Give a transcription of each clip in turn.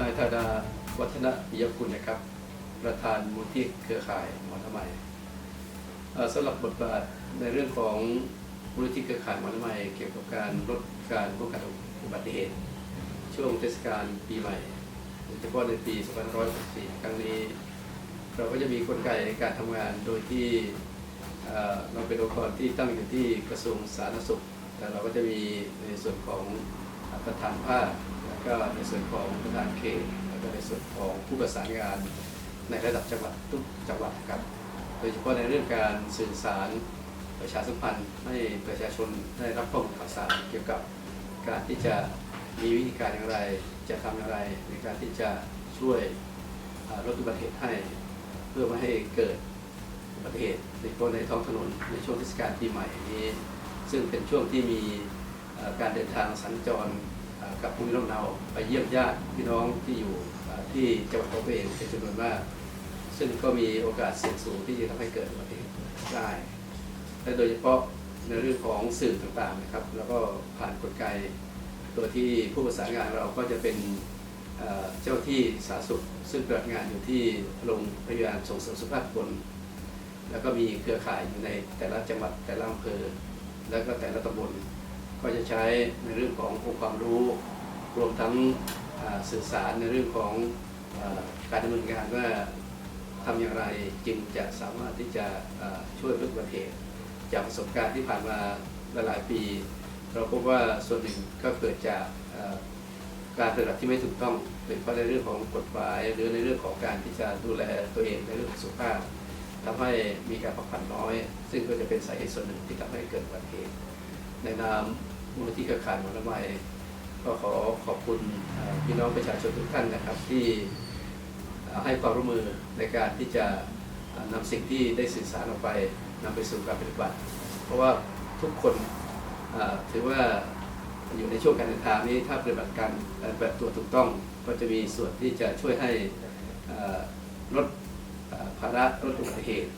นายธาดาวัฒนปิยคุณนะครับ ประธานมูลที่เครือข่ายหมอทำไมยสำหรับบทบาทในเรื่องของมูลที่เครือข่ายหมอทำไมยเกี่ยวกับการลดการป้องกันอุบัติเหตุ ช่วงเทศกาลปีใหม่โดยเฉพาะในปี 2564 ครั้งนี้ เราก็จะมีกลไกในการทำงานโดยที่เราเป็นองค์กรที่ตั้งอยู่ที่กระทรวงสาธารณสุข แต่เราก็จะมีในส่วนของ ประธานภาคแล้วก็ในส่วนของประธานเขตแล้วก็ในส่วนของผู้ประสานงานในระดับจังหวัดทุกจังหวัดครับ โดยเฉพาะในเรื่องการสื่อสารประชาสัมพันธ์ให้ประชาชนได้รับข้อมูลข่าวสารเกี่ยวกับการที่จะมีวิธีการอย่างไรจะทำอย่างไรในการที่จะช่วยลดอุบัติเหตุให้ เพื่อไม่ให้เกิดอุบัติเหตุในในท้องถนนในช่วงเทศกาลปีใหม่นี้ ซึ่งเป็นช่วงที่มี การเดินทางสัญจรกับภูมิลำเนาไปเยี่ยมญาติพี่น้องที่อยู่ที่จังหวัดของตัวเองเป็นจำนวนมาก ซึ่งก็มีโอกาสเสี่ยงสูงที่จะทำให้เกิดอุบัติเหตุได้และโดยเฉพาะในเรื่องของสื่อต่างๆนะครับ แล้วก็ผ่านกลไกตัวที่ผู้ประสานงานเราก็จะเป็นเอ่อเจ้าที่สาธารณสุข ซึ่งปฏิบัติงานอยู่ที่โรงพยาบาลส่งเสริมสุขภาพคน แล้วก็มีเครือข่ายอยู่ในแต่ละจังหวัดแต่ละอำเภอ แล้วก็แต่ละตำบล ก็จะใช้ในเรื่องขององค์ความรู้ รวมทั้งสื่อสารในเรื่องของอการดำเนินงานว่าทำอย่างไรจึงจะสามารถที่จะช่วยลดอุบัติเหตุจากประสบการณ์ที่ผ่านมาหลายปี เราพบว่าส่วนหนึ่งก็เกิดจากการปฏิบัติที่ไม่ถูกต้องโดยเฉพาะในเรื่องของกฎหมายหรือในเรื่องของการที่จะดูแลตัวเองในเรื่องสุขภาพทำให้มีการพักผ่อนน้อย ซึ่งก็จะเป็นสาเหตุส่วนหนึ่งที่ทำให้เกิดอุบัติเหตุในนาม มูลนิธิเครือข่ายหมอละไมก็ขอขอบคุณพี่น้องประชาชนทุกท่านนะครับ ที่ให้ความร่วมมือในการที่จะเอ่อนำสิ่งที่ได้สื่อสารออกไปนำไปสู่การปฏิบัติ เพราะว่าทุกคนถือว่าอยู่ในช่วงการเดินทางนี้ถ้าปฏิบัติการปฏิบัติตัวถูกต้องก็จะมีส่วนที่จะช่วยให้ลดภาระลดอุบัติเหตุ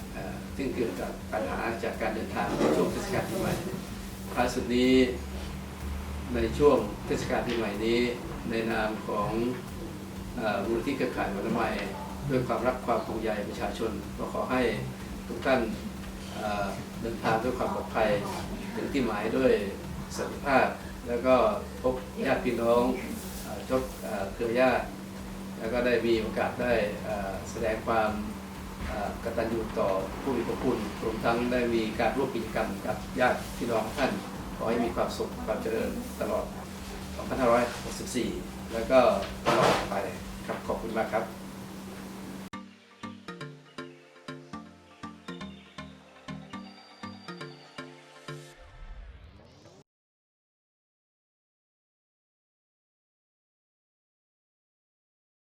ซึ่งเกิดจากปัญหาจากการเดินทางในช่วงเทศกาลปีใหม่ท้ายสุดนี้ ในช่วงเทศกาลปีใหม่นี้ ในนามของอมูลที่เครือข่ายวัฒนไมยด้วยความรักความห่วงใยประชาชนก็ขอให้ทุกท่านเดินทางด้วยความปลอดภัยถึงที่หมายด้วยสันติภาพ แล้วก็พบญาติพี่น้องเอ่อพบเอ่อเครือญาติแล้วก็ได้มีโอกาสได้แสดงความกตัญญูต่อผู้มีพระคุณรวมทั้งได้มีการร่วมกิจกรรมกับญาติพี่น้องท่าน ขอให้มีความสุขความเจริญตลอด 2564 แล้วก็ตลอดไปครับขอบคุณมากครับ